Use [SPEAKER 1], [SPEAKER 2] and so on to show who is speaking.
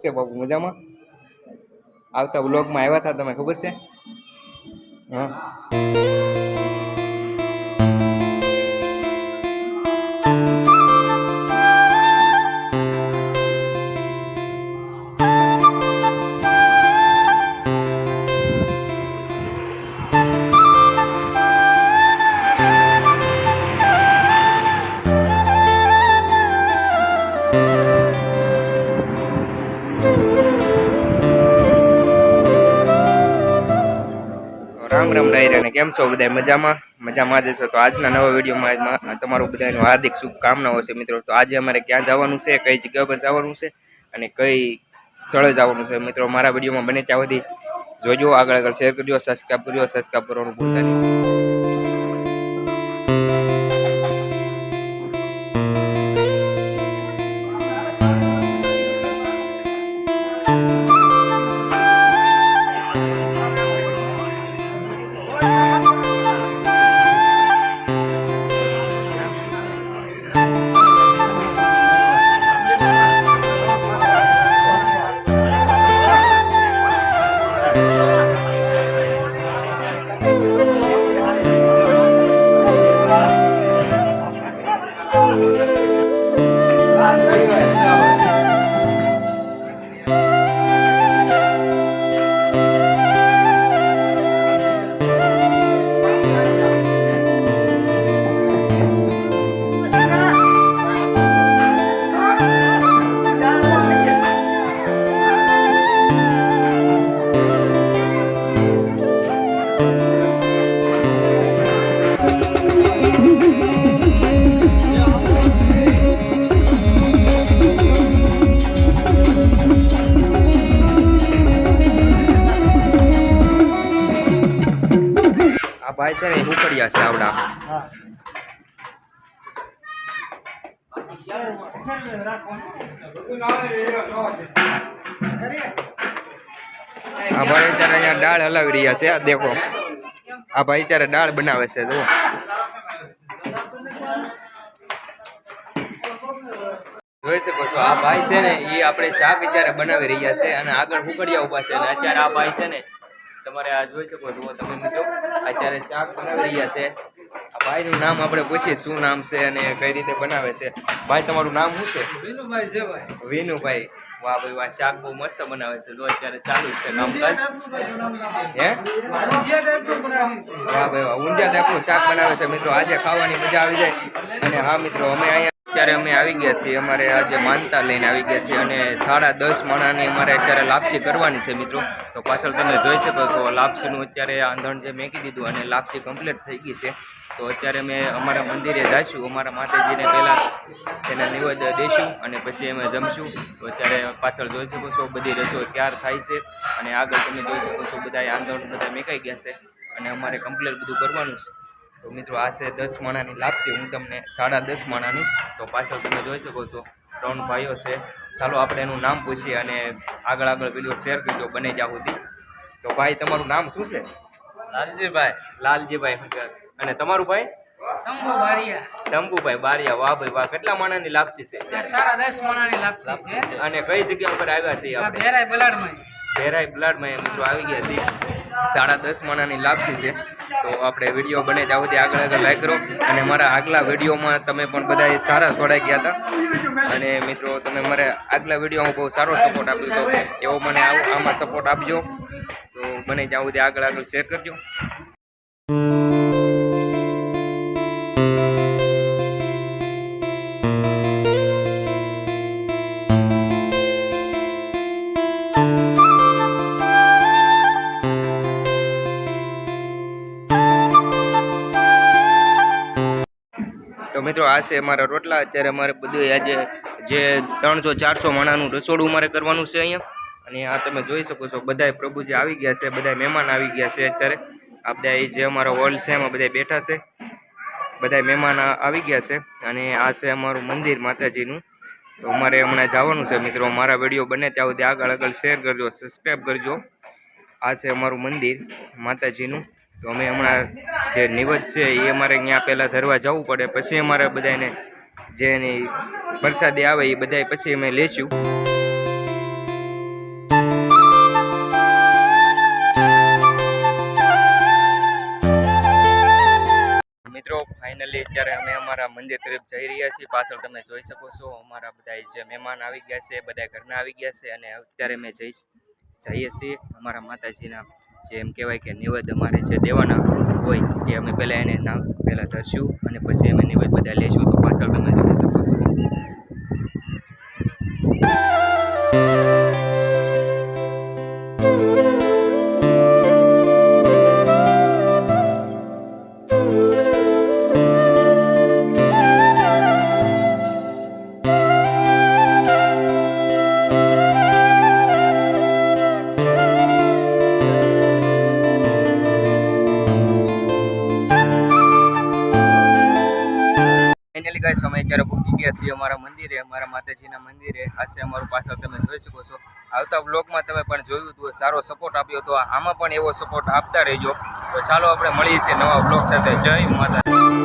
[SPEAKER 1] છે બાપુ મજામાં? આવતા બ્લોગમાં આવ્યા હતા તમે ખબર છે? હા. રામ રામ ડાયરા અને કેમ છો બધા મજામાં? મજામાં જ છો. તો આજના નવા વિડીયોમાં તમારું બધાનું હાર્દિક શુભકામનાઓ છે મિત્રો. તો આજે અમારે ક્યાં જવાનું છે, કઈ જગ્યા પર જવાનું છે અને કઈ સ્થળે જવાનું છે મિત્રો? મારા વિડીયોમાં બને ત્યાં સુધી જોજો. આગળ આગળ શેર કરજો સબસ્ક્રાઈબ કરજો સબસ્ક્રાઈબ કરવાનું ભૂલતા નહીં. આ ભાઈ છે ને એ ઉકળ્યા છે આવડા. આ ભાઈ અત્યારે અહીંયા દાળ હલાવી રહ્યા છે, આ દેખો. આ ભાઈ અત્યારે દાળ બનાવે છે, જુઓ. જોઈ શકો છો, આ ભાઈ છે ને એ આપણે શાક અત્યારે બનાવી રહ્યા છે અને આગળ હુકડિયા ઊભા છે અને અત્યારે આ ભાઈ છે ને તમારે આ જોઈ શકો જુઓ તમે મિત્રો. અત્યારે શાક બનાવી રહ્યા છે. આ ભાઈનું નામ આપણે પૂછીએ શું નામ છે અને કઈ રીતે બનાવે છે. ભાઈ તમારું નામ શું છે?
[SPEAKER 2] વિનુભાઈ છે ભાઈ.
[SPEAKER 1] વિનુભાઈ. વાહ ભાઈ વાહ શાક બહુ મસ્ત બનાવે છે. જો અત્યારે ચાલુ જ છે કામકાજ. હે? વાહ ભાઈ વાહ ઊંધિયા ટાઈપનું શાક બનાવે છે. મિત્રો આજે ખાવાની મજા આવી જાય. અને હા મિત્રો અમે અહીંયા અત્યારે અમે આવી ગયા છીએ. અમારે આજે માનતા લઈને આવી ગયા છીએ અને સાડા દસ માણાની અમારે અત્યારે લાપસી કરવાની છે મિત્રો. તો પાછળ તમે જોઈ શકો છો, લાપસીનું અત્યારે આંધણ જે મેકી દીધું અને લાપસી કમ્પ્લીટ થઈ ગઈ છે. તો અત્યારે અમે અમારા મંદિરે જઈશું અમારા માતાજીને પહેલાં તેને નિવેદ્ય દઈશું અને પછી અમે જમશું. તો અત્યારે પાછળ જોઈ શકો છો, બધી રસો તૈયાર થાય છે અને આગળ તમે જોઈ શકો છો બધા આંધણ બધા મેકાઈ ગયા છે અને અમારે કમ્પ્લીટ બધું કરવાનું છે. તો મિત્રો આ છે દસ માણાની લાપસી. હું તમને સાડા દસ માણાની તો પાછળ તમે જોઈ શકો છો ત્રણ ભાઈઓ છે. ચાલો આપણે એનું નામ પૂછીએ અને આગળ આગળ વીડિયો શેર કરજો બને જ્યાં સુધી. તો ભાઈ તમારું નામ શું છે?
[SPEAKER 2] લાલજીભાઈ.
[SPEAKER 1] લાલજીભાઈ અને તમારું ભાઈ?
[SPEAKER 2] શંભુ બારિયા.
[SPEAKER 1] શંભુભાઈ બારિયા. વાહ ભાઈ વાહ કેટલા માણાની લાપસી છે
[SPEAKER 2] સાડા દસ મણાની લાપસી છે.
[SPEAKER 1] અને કઈ જગ્યા ઉપર આવ્યા છીએ આપણે?
[SPEAKER 2] ભેરાય બલાડમાં.
[SPEAKER 1] ભેરાઈ બ્લડમાં મિત્રો આવી ગયા છીએ. સાડા દસ માણાની લાપસી છે. તો આપણે વીડિયો બને ત્યાં સુધી આગળ આગળ લાઈક કરો. અને મારા આગલા વિડીયોમાં તમે પણ બધા સારા જોડાઈ ગયા હતા. અને મિત્રો, તમે મારે આગલા વિડીયોમાં બહુ સારો સપોર્ટ આપ્યો હતો એવો મને આવો આમાં સપોર્ટ આપજો. તો બને ત્યાં સુધી આગળ આગળ શેર કરજો. મિત્રો, આ છે અમારા રોટલા. અત્યારે અમારે બધું આજે જે ત્રણસો, ચારસો માણાનું રસોડું મારે કરવાનું છે અહીંયા. અને આ તમે જોઈ શકો છો, બધાય પ્રભુજી આવી ગયા છે બધા મહેમાન આવી ગયા છે અત્યારે. આ બધા જે અમારો હોલ છે, એમાં બધા બેઠા છે. બધા મહેમાન આવી ગયા છે. અને આ છે અમારું મંદિર માતાજીનું. તો અમારે હમણાં જવાનું છે મિત્રો, મારા વીડિયો બને ત્યાં સુધી આગળ આગળ શેર કરજો સબસ્ક્રાઈબ કરજો. આ છે અમારું મંદિર, માતાજીનું. તો અમે હમણાં જે નિવત છે એ અમારે ત્યાં પહેલાં ધરવા જવું પડે. પછી અમારે બધાને જે એની પ્રસાદી આવે એ બધાય પછી અમે લેશું. મિત્રો ફાઇનલી અત્યારે અમે અમારા મંદિર તરફ જઈ રહ્યા છીએ. પાછળ તમે જોઈ શકો છો, અમારા બધા જે મહેમાન આવી ગયા છે બધા ઘરના આવી ગયા છે અને અત્યારે અમે જઈ જઈએ છીએ અમારા માતાજીના જે એમ કહેવાય કે નિવેદ અમારે જે દેવાના હોય એ અમે પહેલાં એને પહેલાં ધરશું અને પછી અમે નિવેદ બધા લેશું. તો પાછળ તમે જોઈ શકો છો. ફાઇનલી ગાઈસ, અમે અત્યારે પહોંચી ગયા છીએ અમારા મંદિરે, અમારા માતાજીના મંદિરે. હાસે અમારું પાછળ તમે જોઈ શકો છો. આવતા બ્લોગમાં તમે પણ જોયું હતું સારો સપોર્ટ આપ્યો તો આમાં પણ એવો સપોર્ટ આપતા રહેજો. તો ચાલો આપણે મળીએ છીએ નવા બ્લોગ સાથે. જય માતા